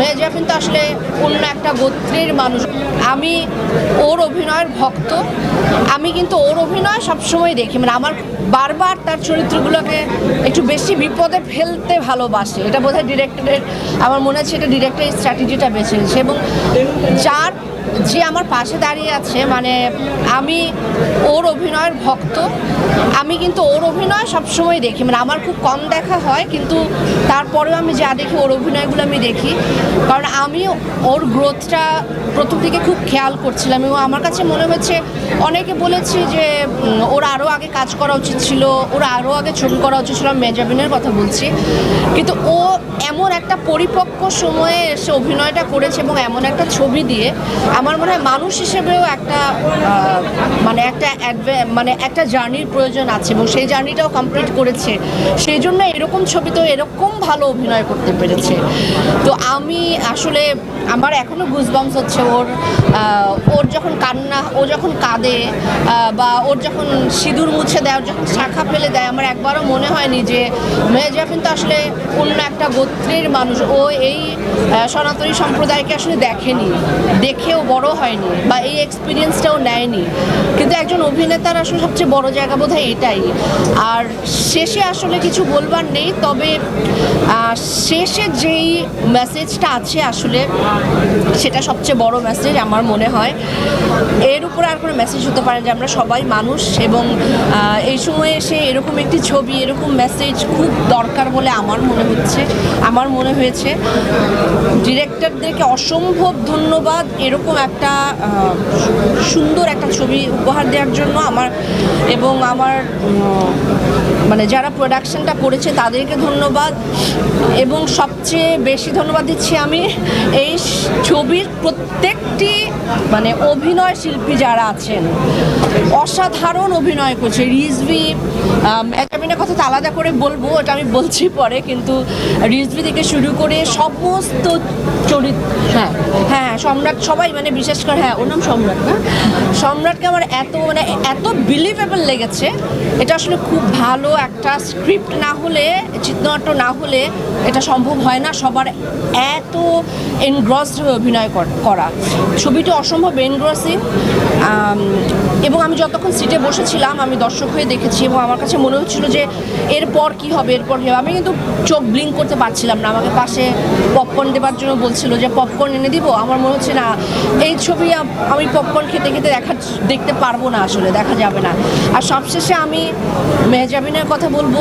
মেহেজা কিন্তু আসলে অন্য একটা গোত্রের মানুষ। আমি ওর অভিনয়ের ভক্ত। আমি কিন্তু ওর অভিনয় সবসময় দেখি। মানে আমার বারবার তার চরিত্রগুলোকে একটু বেশি বিপদে ফেলতে ভালোবাসে। এটা বোধহয় ডিরেক্টরের আমার মনে হচ্ছে এটা ডিরেক্টরের স্ট্র্যাটেজিটা বেছে নিয়েছে। এবং যার যে আমার পাশে দাঁড়িয়ে আছে মানে আমি ওর অভিনয়ের ভক্ত। আমি কিন্তু ওর অভিনয় সবসময় দেখি। মানে আমার খুব কম দেখা হয়, কিন্তু তারপরেও আমি যা দেখি, ওর অভিনয়গুলো আমি দেখি। কারণ আমি ওর গ্রোথটা প্রথম থেকে খুব খেয়াল করছিলাম এবং আমার কাছে মনে হচ্ছে অনেকে বলেছি যে ওর আরও আগে কাজ করা উচিত ছিল, ওর আরও আগে ছবি করা উচিত ছিল মেজাবিনের কথা বলছি। কিন্তু ও এমন একটা পরিপক্ক সময়ে এসে অভিনয়টা করেছে এবং এমন একটা ছবি দিয়ে আমার মনে হয় মানুষ হিসেবেও একটা মানে একটা মানে একটা জার্নির প্রয়োজন আছে এবং সেই জার্নিটাও কমপ্লিট করেছে। সেই জন্য এরকম ছবিতেও এরকম ভালো অভিনয় করতে পেরেছে। তো আমি আসলে, আমার এখনও গুজবামস হচ্ছে ওর ওর যখন কান্না ও যখন কাঁদে বা ওর যখন সিঁদুর মুছে দেয়, ওর যখন শাখা ফেলে দেয়, আমার একবারও মনে হয়নি যে মেহেজা তো আসলে অন্য একটা গোত্রের মানুষ। ও এই সনাতনী সম্প্রদায়কে আসলে দেখেনি, দেখেও বড় হয়নি, বা এই এক্সপিরিয়েন্সটাও নেয়নি। কিন্তু একজন অভিনেতার আসলে সবচেয়ে বড় জায়গা বোধ এটাই। আর শেষে আসলে কিছু বলবার নেই, তবে শেষে যেই মেসেজটা আছে আসলে, সেটা সবচেয়ে বড় মেসেজ আমার মনে হয়। এর উপরে আর কোনো মেসেজ হতে পারে যে আমরা সবাই মানুষ এবং এই সময়ে এসে এরকম একটি ছবি, এরকম মেসেজ খুব দরকার বলে আমার মনে হচ্ছে। আমার মনে হয়েছে ডিরেক্টরদেরকে অসম্ভব ধন্যবাদ এরকম একটা সুন্দর একটা ছবি উপহার দেওয়ার জন্য আমার এবং আমার মানে যারা প্রোডাকশনটা করেছে তাদেরকে ধন্যবাদ এবং সবচেয়ে বেশি ধন্যবাদ দিচ্ছি আমি এই ছবির প্রত্যেকটি মানে অভিনয় শিল্পী যারা আছেন, অসাধারণ অভিনয় করছে। রিজভি একটা কথা তো আলাদা করে বলব, ওটা আমি বলছি পরে, কিন্তু রিজভি থেকে শুরু করে সমস্ত চরিত্র হ্যাঁ হ্যাঁ সম্রাট সবাই মানে বিশেষ করে হ্যাঁ ওর নাম সম্রাট না? সম্রাটকে আমার এত মানে এত বিলিভেবল লেগেছে, এটা আসলে খুব ভালো একটা স্ক্রিপ্ট না হলে, চিত্রনাট্য না হলে এটা সম্ভব হয় না, সবার এত এনগ্রসড হয়ে অভিনয় করা ছবিটি অসম্ভব এনগ্রসিং এবং আমি যতক্ষণ সিটে বসেছিলাম, আমি দর্শক হয়ে দেখেছি এবং আমার কাছে মনে হচ্ছিল যে এরপর কি হবে, এরপর কি হবে। আমি কিন্তু চোখ ব্লিঙ্ক করতে পারছিলাম না। আমাকে পাশে পপকর্ন দেবার জন্য বলছিল যে পপকর্ন এনে দিব? আমার মনে হচ্ছে, না, এই ছবি আমি পপকর্ন খেতে খেতে দেখা, দেখতে পারব না আসলে, দেখা যাবে না। আর সবশেষে আমি মেহজাবিনের কথা বলব।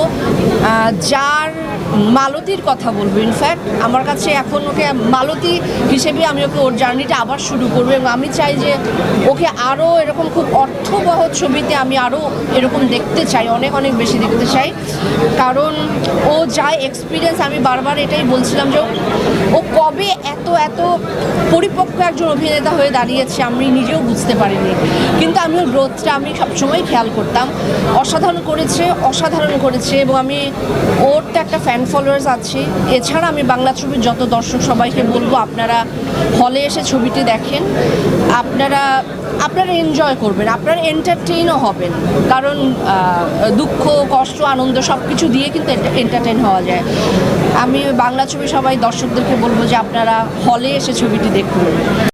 যার মালতীর কথা বলব। ইনফ্যাক্ট আমার কাছে এখন ওকে মালতী হিসেবে আমি ওকে ওর জার্নিটা আবার শুরু করব এবং আমি চাই যে ওকে আরও এরকম খুব অর্থবহ ছবিতে আমি আরও এরকম দেখতে চাই, অনেক অনেক বেশি দেখতে চাই। কারণ ও যা এক্সপিরিয়েন্স আমি বারবার এটাই বলছিলাম যে ও- কবে এত এত পরিপক্ক একজন অভিনেতা হয়ে দাঁড়িয়েছে আমি নিজেও বুঝতে পারিনি। কিন্তু আমি ওর গ্রোথটা আমি সবসময় খেয়াল করতাম। অসাধারণ করেছে অসাধারণ করেছে এবং আমি, ওর তো একটা ফ্যান ফলোয়ার্স আছে। এছাড়া আমি বাংলা ছবির যত দর্শক সবাইকে বলব, আপনারা হলে এসে ছবিটি দেখেন। আপনারা আপনারা এনজয় করবেন, আপনারা এন্টারটেইনও হবেন। কারণ দুঃখ, কষ্ট, আনন্দ সব কিছু দিয়ে কিন্তু এন্টারটেইন হওয়া যায়। আমি বাংলা ছবি সবাই দর্শকদেরকে বলব যে আপনারা হলে এসে ছবিটি দেখুন।